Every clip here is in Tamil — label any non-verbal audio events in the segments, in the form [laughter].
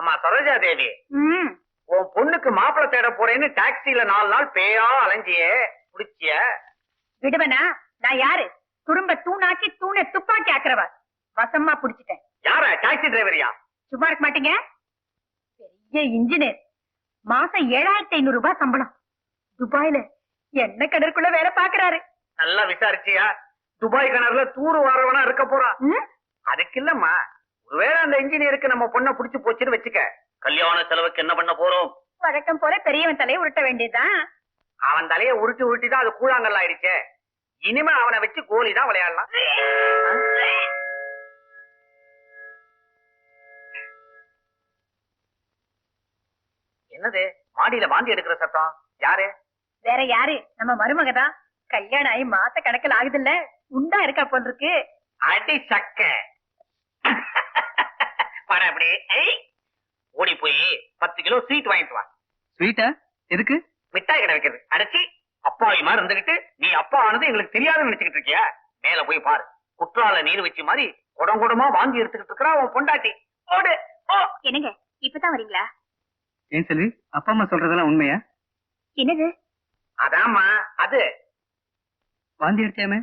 அம்மா சரோஜா தேவி. உன் பொண்ணுக்கு மாப்பிள்ளை தேட போறேன்னு டாக்ஸில நாலு நாள் பேயா அலைஞ்சியே. புடிச்சிய? விடுவனா நான் யாரு? துரும்ப தூணாக்கி தூணை துப்பாக்கி ஆக்குறவ. வசமா புடிச்சிட்டேன். யார? டாக்ஸி டிரைவரியா? சும்மா இருக்க மாட்டீங்க? பெரிய இன்ஜினியர். மாசம் ஏழாயிரத்தி ஐநூறு ரூபாய் சம்பளம். துபாயில என்ன கடற்குள்ள வேலை பாக்குறாரு நல்லா விசாரிச்சியா? துபாய் கிணறுல தூரு வாரவனா இருக்க போறான்? அதுக்கு இல்லம்மா. ஒருவேளை அந்த இன்ஜினியருக்கு நம்ம பொண்ணை புடிச்சு போச்சுன்னு வச்சுக்க. கல்யாண செலவுக்கு என்ன பண்ண போறோம்? வழக்கம் போல பெரியவன் தலையை உருட்ட வேண்டியதுதான். அவன் தலைய உருட்டி உருட்டி தான் அது கூழாங்கல்ல ஆயிடுச்சே. இனிமே அவனை வச்சு கோலி தான் விளையாடலாம். என்னது? மாடியில வாந்தி எடுக்கிற சத்தம். யாரு? வேற யாரு? நம்ம மருமக தான். கல்யாணம் ஆகி மாச கணக்கில் ஆகுதுல்ல. உண்டா இருக்கா போல் இருக்கு. அடி சக்க. பாரு அப்படி ஏய். ஓடி போய் பத்து கிலோ ஸ்வீட் வாங்கிட்டு வா. ஸ்வீட்டா எதுக்கு? மிட்டாய் கடை வைக்கிறது. அடைச்சி அப்பாவி மாதிரி இருந்துகிட்டு நீ அப்பா ஆனது எங்களுக்கு தெரியாதுன்னு நினைச்சுக்கிட்டு இருக்கியா? மேல போய் பாரு. குற்றால நீர் வச்சு மாதிரி குடம் குடமா வாங்கி எடுத்துக்கிட்டு இருக்கிறா உன் பொண்டாட்டி. ஓடு ஓ என்னங்க இப்பதான் வரீங்களா? ஏன் செல்வி அப்பா அம்மா சொல்றதெல்லாம் உண்மையா? என்னது? அதாம்மா அது. வாந்தி எடுத்தியாமே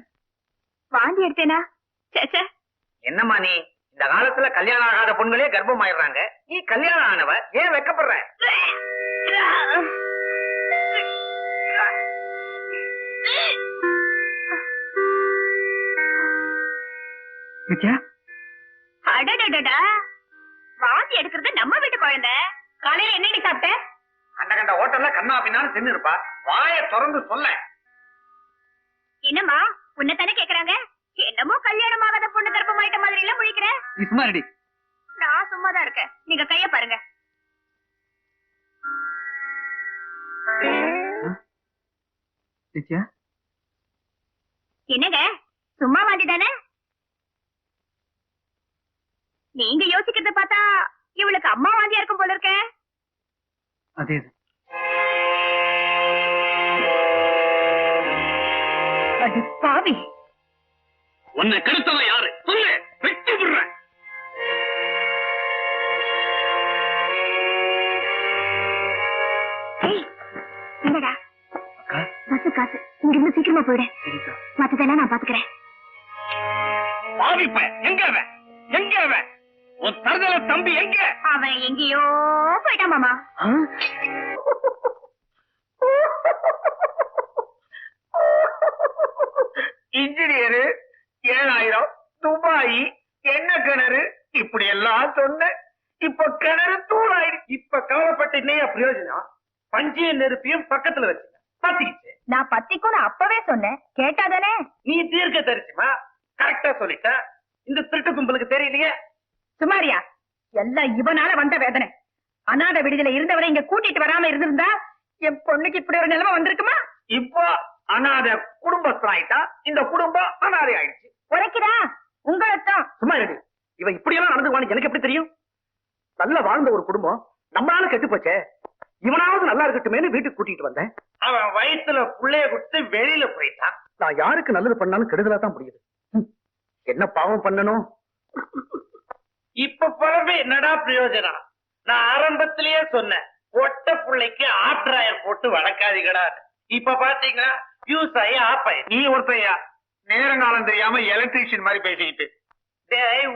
வாந்தி எடுத்தேனா? என்னம்மா நீ? இந்த காலத்துல கல்யாணம் ஆகாத பொண்களே கர்ப்பம் ஆயிடுறாங்க நீ கல்யாணம் ஆனவ ஏன் வெக்கப்படுற? அடடடடா. வாந்தி எடுக்கிறது நம்ம வீட்டு குழந்தை. காலையில என்னடி சாப்பிட்ட? அந்த கண்ட ஹோட்டல்ல கண்ணா பின்னான்னு தின்னு இருப்பா வாய திறந்து சொல்ல என்னம்மா உன்னை தானே கேக்குறாங்க? என்னமோ கல்யாணம் ஆகாத பொண்ணு கர்ப்பமாயிட்ட மாதிரி எல்லாம் முழிக்கிற? நீ சும்மா ரெடி நான் சும்மா தான் இருக்கேன். நீங்க கைய பாருங்க. என்னங்க? சும்மா வாந்தி தானே நீங்க யோசிக்கிறத பார்த்தா இவளுக்கு அம்மா வாந்தியா இருக்கும் போல இருக்க. அது பாவி. உன்னை கெடுத்தவன் யாரு? சொல்லு வெட்டி விடுறேன். என்னடா? பஸ் காசு. இங்க இருந்து சீக்கிரமா போயிடு. மத்ததெல்லாம் நான் பாத்துக்கிறேன். பாவிப்ப எங்க அவன் எங்க அவன் உன் தருதல தம்பி எங்க? அவன் எங்கேயோ போயிட்டான் மாமா இன்ஜினியரு ஏழாயிரம் துபாய் என்ன கிணறு இப்படி எல்லாம் சொன்ன இப்ப கிணறு தூளாயிடுச்சு இப்ப கவலைப்பட்டு என்னைய பிரயோஜனம்? பஞ்சையும் நெருப்பியும் பக்கத்துல வச்சுங்க பத்திக்கிச்சு நான் பத்திக்கும் நான் அப்பவே சொன்னேன். கேட்டாதானே? நீ தீர்க்க தரிசிமா? கரெக்டா சொல்லிட்ட. இந்த திருட்டு கும்பலுக்கு தெரியலையே? சுமாரியா எல்லாம் இவனால வந்த வேதனை. அநாத விடுதலை இருந்தவரை இங்க கூட்டிட்டு வராம இருந்திருந்தா என் பொண்ணுக்கு இப்படி ஒரு நிலைமை வந்திருக்குமா? இப்போ அனாத குடும்பஸ்தனாயிட்டா இந்த குடும்பம் அனாதை ஆயிடுச்சு. உரைக்குதா? உங்களைத்தான் சும்மா இவன் இப்படி எல்லாம் நடந்துக்குவான்னு எனக்கு எப்படி தெரியும்? நல்லா வாழ்ந்த ஒரு குடும்பம் நம்மளால கெட்டு போச்சே. இவனாவது நல்லா இருக்கட்டுமேனு வீட்டுக்கு கூட்டிட்டு வந்தேன். அவன் வயித்துல புள்ளைய கொடுத்து வெளியில போயிட்டான். நான் யாருக்கு நல்லது பண்ணாலும் கெடுதலா தான் முடியுது. என்ன பாவம் பண்ணணும்? இப்ப பிறகு என்னடா பிரயோஜனம்? நான் ஆரம்பத்திலேயே சொன்னேன் ஒட்ட புள்ளைக்கு ஆப்ராயர் போட்டு வளர்க்காதீங்கடா. இப்ப பாத்தீங்களா? யூஸ் ஆகி ஆப் ஆயி நீ ஒருத்தையா? நேரங்காலம் தெரியாம எலக்ட்ரீஷியன் மாதிரி பேசிக்கிட்டு.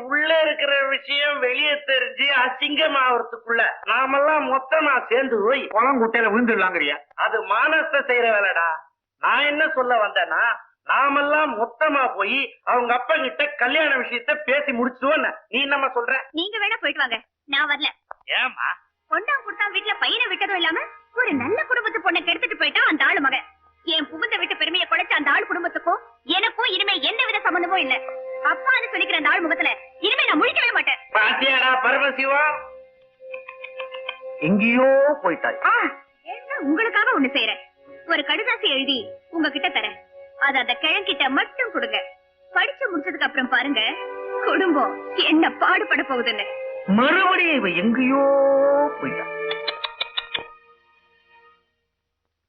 உள்ள இருக்கிற விஷயம் வெளியே தெரிஞ்சு அசிங்கம் ஆவறதுக்குள்ள நாமெல்லாம் மொத்தமா சேர்ந்து போய் குளம் குட்டையில விழுந்துடலாங்கிறியா? அது மானத்தை செய்யற வேலைடா. நான் என்ன சொல்ல வந்தேன்னா நாமெல்லாம் மொத்தமா போய் அவங்க அப்பா கிட்ட கல்யாண விஷயத்த பேசி முடிச்சுவோம் நீ என்னம்மா சொல்ற? நீங்க வேணா போயிட்டு வாங்க. நான் வரல. ஏமா பொண்ணா கொடுத்தா வீட்டுல பையனை விட்டதும் இல்லாம ஒரு நல்ல குடும்பத்து பொண்ணை கெடுத்துட்டு போயிட்டான் அந்த ஆளு மகன். என் புகுந்த விட்டு பெருமையை குறைச்ச அந்த ஆள் குடும்பத்துக்கும் எனக்கும் இனிமே எந்த வித சம்பந்தமும் இல்ல. அப்பான்னு சொல்லிக்கிற அந்த ஆள் முகத்துல இனிமே நான் முழிக்கவே மாட்டேன். பாத்தியாடா பரமசிவா? எங்கேயோ போயிட்டாய். உங்களுக்காக ஒண்ணு செய்யறேன் ஒரு கடிதாசி எழுதி உங்ககிட்ட தரேன். அது அந்த கிழங்கிட்ட மட்டும் கொடுங்க. படிச்சு முடிச்சதுக்கு அப்புறம் பாருங்க குடும்பம் என்ன பாடுபட போகுதுன்னு. மறுபடியும் இவ எங்கேயோ போயிட்டா.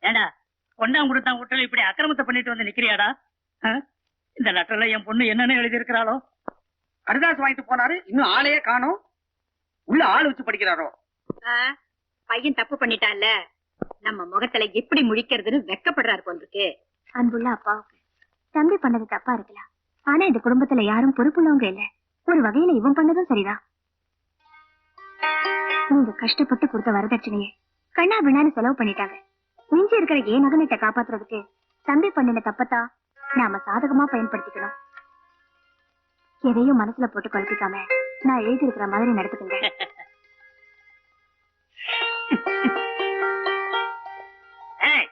ஏடா கொண்டாம் கொடுத்தான் விட்டு இப்படி அக்கிரமத்தை பண்ணிட்டு வந்து நிக்கிறியாடா? இந்த லெட்டர்ல என் பொண்ணு என்னன்னு எழுதி இருக்கிறாளோ கடிதாசு வாங்கிட்டு போனாரு இன்னும் ஆளையே காணோம். உள்ள ஆள் வச்சு படிக்கிறாரோ? பையன் தப்பு பண்ணிட்டான்ல. நம்ம முகத்துல எப்படி முழிக்கிறதுன்னு வெக்கப்படுறாரு போன்றிருக்கு அன்புள்ள அப்பாவுக்கு தம்பி பண்ணது தப்பா இருக்கலாம். ஆனா இந்த குடும்பத்துல யாரும் பொறுப்புள்ளவங்க இல்ல. ஒரு வகையில இவன் பண்ணதும் சரிதான். நீங்க கஷ்டப்பட்டு கொடுத்த வரதட்சணையை கண்ணா பின்னான்னு செலவு பண்ணிட்டாங்க. மிஞ்சி இருக்கிற ஏன் நகனத்தை காப்பாத்துறதுக்கு தம்பி பண்ணின தப்பத்தான் நாம சாதகமா பயன்படுத்திக்கணும். எதையும் மனசுல போட்டு குழப்பிக்காம நான் எழுதி இருக்கிற மாதிரி நடத்துக்குங்க [laughs] ஏய்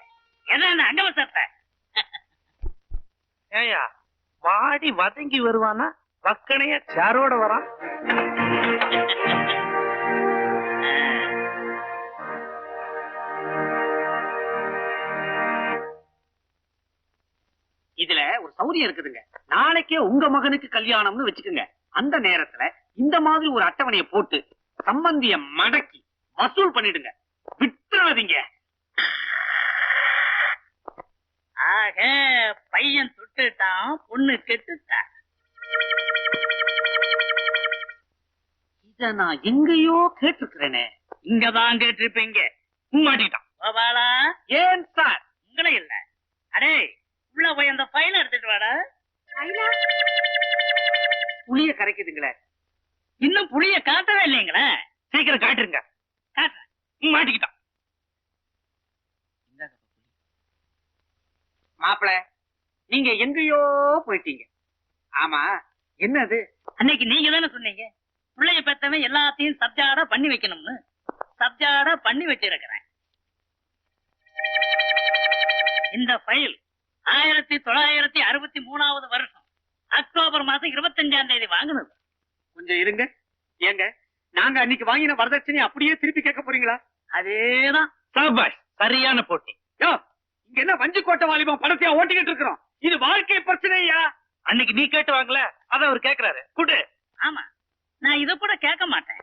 [laughs] வாடி வதங்கி வருவானா? வக்கனைய சாரோட வரான். [laughs] சௌரியம் இருக்குதுங்க. நாளைக்கே உங்க மகனுக்கு கல்யாணம்னு வச்சுக்கோங்க. அந்த நேரத்துல இந்த மாதிரி ஒரு அட்டவணையை போட்டு சம்பந்திய மடக்கி வசூல் பண்ணிடுங்க. விட்டுறாதீங்க. ஆக பையன் தொட்டுட்டான் பொண்ணு கெட்டுட்டான் இத நான் எங்கேயோ கேட்டிருக்கிறேனே. இங்கதான் கேட்டிருப்பீங்க. மாட்டிக்கிட்டான் கோபாலா ஏன் சார்? உங்களே இல்ல. அடே உள்ள போய் அந்த ஃபைல் எடுத்துட்டு வாடா. புளிய கரைக்குதுங்களே. இன்னும் புளிய காட்டவே இல்லைங்களே. சீக்கிரம் காட்டுருங்க காட்டுறேன். மாட்டிக்கிட்டான் மாப்பிள நீங்க எங்கேயோ போயிட்டீங்க. ஆமா என்னது? அன்னைக்கு நீங்க தானே சொன்னீங்க. பிள்ளைய பெத்தவன் எல்லாத்தையும் சப்ஜாடா பண்ணி வைக்கணும்னு. சப்ஜாடா பண்ணி வச்சிருக்கிறேன். இந்த ஃபைல் ஆயிரத்தி தொள்ளாயிரத்தி அறுபத்தி மூணாவது வருஷம். அக்டோபர் மாசம் இருபத்தஞ்சாம் தேதி வாங்கினது. கொஞ்சம் இருங்க. ஏங்க நாங்க அன்னைக்கு வாங்கின வரதட்சணை அப்படியே திருப்பி கேட்க போறீங்களா? அதேதான். சாபாஷ் சரியான போட்டி. யோ இங்க என்ன வஞ்சி கோட்டை வாலிபம் படத்தையா ஓட்டிக்கிட்டு இருக்கிறோம்? இது வாழ்க்கை பிரச்சனையா? அன்னைக்கு நீ கேட்டு வாங்கல அத அவர் கேக்குறாரு. குடு ஆமா நான் இத கூட கேட்க மாட்டேன்.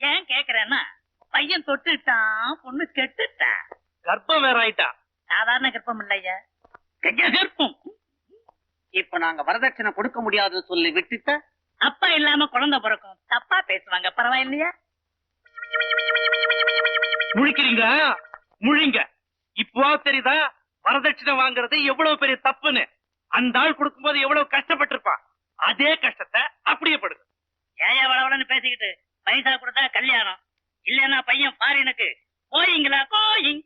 ஏன் கேக்குறேன்னா பையன் தொட்டுட்டான் பொண்ணு கெட்டுட்டான் கர்ப்பம் வேற ஆயிட்டா? சாதாரண கர்ப்பம் இல்லையா. கஜ கர்ப்பம் இப்ப நாங்க வரதட்சணை கொடுக்க முடியாதுன்னு சொல்லி விட்டுட்ட அப்பா இல்லாம குழந்தை பிறக்கும். தப்பா பேசுவாங்க பரவாயில்லையா? முழிக்கிறீங்க முழிங்க. இப்போ தெரியுதா? வரதட்சணை வாங்குறது எவ்வளவு பெரிய தப்புன்னு. அந்த ஆள் கொடுக்கும்போது எவ்வளவு கஷ்டப்பட்டிருப்பான். அதே கஷ்டத்தை அப்படியே படுது ஏயா வளவளன்னு பேசிக்கிட்டு பைசா கொடுத்தா கல்யாணம். இல்லன்னா பையன் ஃபாரினுக்கு போயிங்களா கோயிங்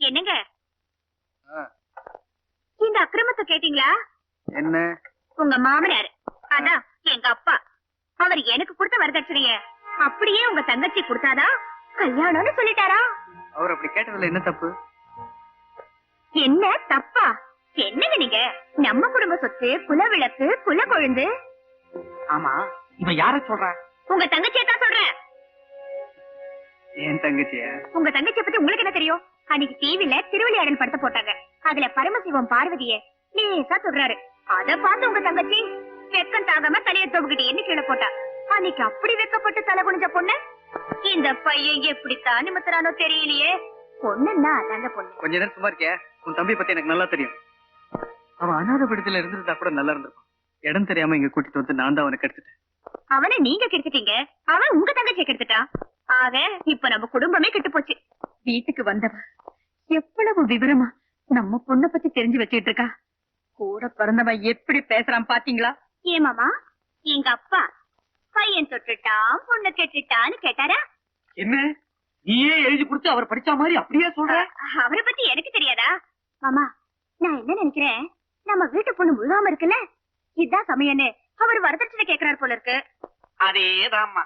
என்னங்க? இந்த அக்கிரமத்தை கேட்டீங்களா? என்ன? உங்க மாமனார் அதான் எங்க அப்பா. அவர் எனக்கு கொடுத்த வரதட்சணைய அப்படியே உங்க தங்கச்சி கொடுத்தாதா? கல்யாணம்னு சொல்லிட்டாரா? அவர் அப்படி கேட்டதுல என்ன தப்பு? என்ன தப்பா? என்னங்க நீங்க? நம்ம குடும்ப சொத்து குலவிளக்கு குல கொழுந்து ஆமா. இவன் யார சொல்ற? உங்க தங்கச்சியை தான் சொல்றேன். என் தங்கச்சிய? உங்க தங்கச்சியை பத்தி உங்களுக்கு என்ன தெரியும்? அன்னைக்கு டிவில திருவிளையாடல் படத்தை போட்டாங்க. அதுல பரமசிவம் பார்வதிய லேசா சொல்றாரு. அத பார்த்து உங்க தங்கச்சி வெக்கம் தாகாம தலைய தொகுக்கிட்டு என்ன கீழே போட்டா. அன்னைக்கு அப்படி வெக்கப்பட்டு தலை குனிஞ்ச பொண்ணு? இந்த பையன் எப்படித்தான் நிமித்துறானோ தெரியலையே. பொண்ணுன்னா அதாங்க பொண்ணு. கொஞ்ச நேரம் சும்மா இருக்கியா? உன் தம்பி பத்தி எனக்கு நல்லா தெரியும். அவன் அனாதை படத்துல இருந்திருந்தா கூட நல்லா இருந்திருக்கும். இடம் தெரியாம இங்க கூட்டிட்டு வந்து நான் தான் அவனை கெடுத்துட்டேன். அவனை நீங்க கெடுத்துட்டீங்க. அவன் உங்க தங்கச்சியை கெடுத்துட்டான். ஆக இப்ப நம்ம குடும்பமே கெட்டு போச்சு. வீட்டுக்கு வந்தவ எவ்வளவு விவரமா நம்ம பொண்ண பத்தி தெரிஞ்சு வச்சிட்டு இருக்கா கூட பிறந்தவன் எப்படி பேசுறான் பாத்தீங்களா? ஏமாமா எங்க அப்பா பையன் தொட்டுட்டான் பொண்ணு கெட்டுட்டான்னு கேட்டாரா? என்ன? நீயே எழுதி கொடுத்து அவர் படிச்ச மாதிரி அப்படியே சொல்ற? அவரை பத்தி எனக்கு தெரியாதா? மாமா நான் என்ன நினைக்கிறேன்? நம்ம வீட்டு பொண்ணு முழுகாம இருக்குல்ல? இதான் சமயன்னு அவர் வரதட்சணை கேக்குறாரு போல இருக்கு. அதேதாம்மா.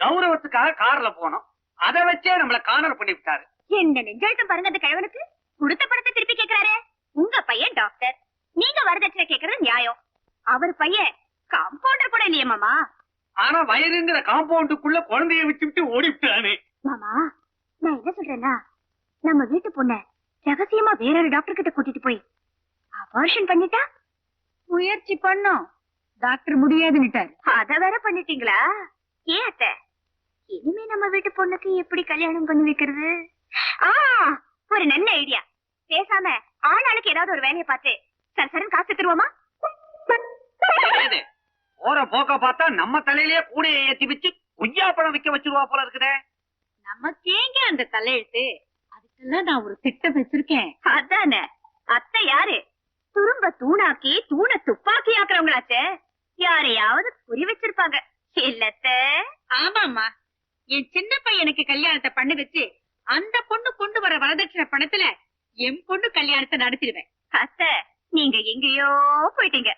கௌரவத்துக்காக கார்ல போனோம். அதை வச்சே நம்மள காணல் பண்ணி விட்டாரு என்ன நெஞ்செழுத்தம் பாருங்க அந்த கிழவனுக்கு. கொடுத்த பணத்தை திருப்பி கேக்குறாரு? உங்க பையன் டாக்டர். நீங்க வரதட்சணை கேக்குறது நியாயம். அவர் பையன் காம்பவுண்டர் கூட இல்லையே மாமா. ஆனா வயலுங்கிற காம்பவுண்டுக்குள்ள குழந்தைய வச்சுட்டு ஓடி விட்டானே மாமா நான் என்ன சொல்றேன்னா நம்ம வீட்டு பொண்ண ரகசியமா வேறொரு டாக்டர் கிட்ட கூட்டிட்டு போய் அபார்ஷன் பண்ணிட்டா முயற்சி பண்ணோம். டாக்டர் முடியாதுன்னுட்டார். அத வேற பண்ணிட்டீங்களா? ஏன் அத்தை? இனிமே நம்ம வீட்டு பொண்ணுக்கு எப்படி கல்யாணம் பண்ணி வைக்கிறது? ஆ ஒரு நல்ல ஐடியா பேசாம ஆளாளுக்கு ஏதாவது ஒரு வேலையை பார்த்து சரி சரன் காசு தருவோமா? போற போக்க பார்த்தா நம்ம தலையிலேயே கூடையை ஏத்தி வச்சு கொய்யா பழம் விக்க வச்சிருவா போல இருக்குதே. நமக்கேங்க அந்த தலையெழுத்து. அதுக்கெல்லாம் நான் ஒரு திட்டம் வச்சிருக்கேன். அதானே? அத்தை யாரு? துரும்ப தூணாக்கி தூண துப்பாக்கி ஆக்குறவங்களாச்சே. யாரையாவது குறி வச்சிருப்பாங்க. இல்லத்த. ஆமாமா என் சின்ன பையனுக்கு கல்யாணத்தை பண்ணி வச்சு அந்த பொண்ணு கொண்டு வர வரதட்சணை பணத்துல என் பொண்ணு கல்யாணத்தை நடத்திடுவேன். அத்தை நீங்க எங்கேயோ போயிட்டீங்க.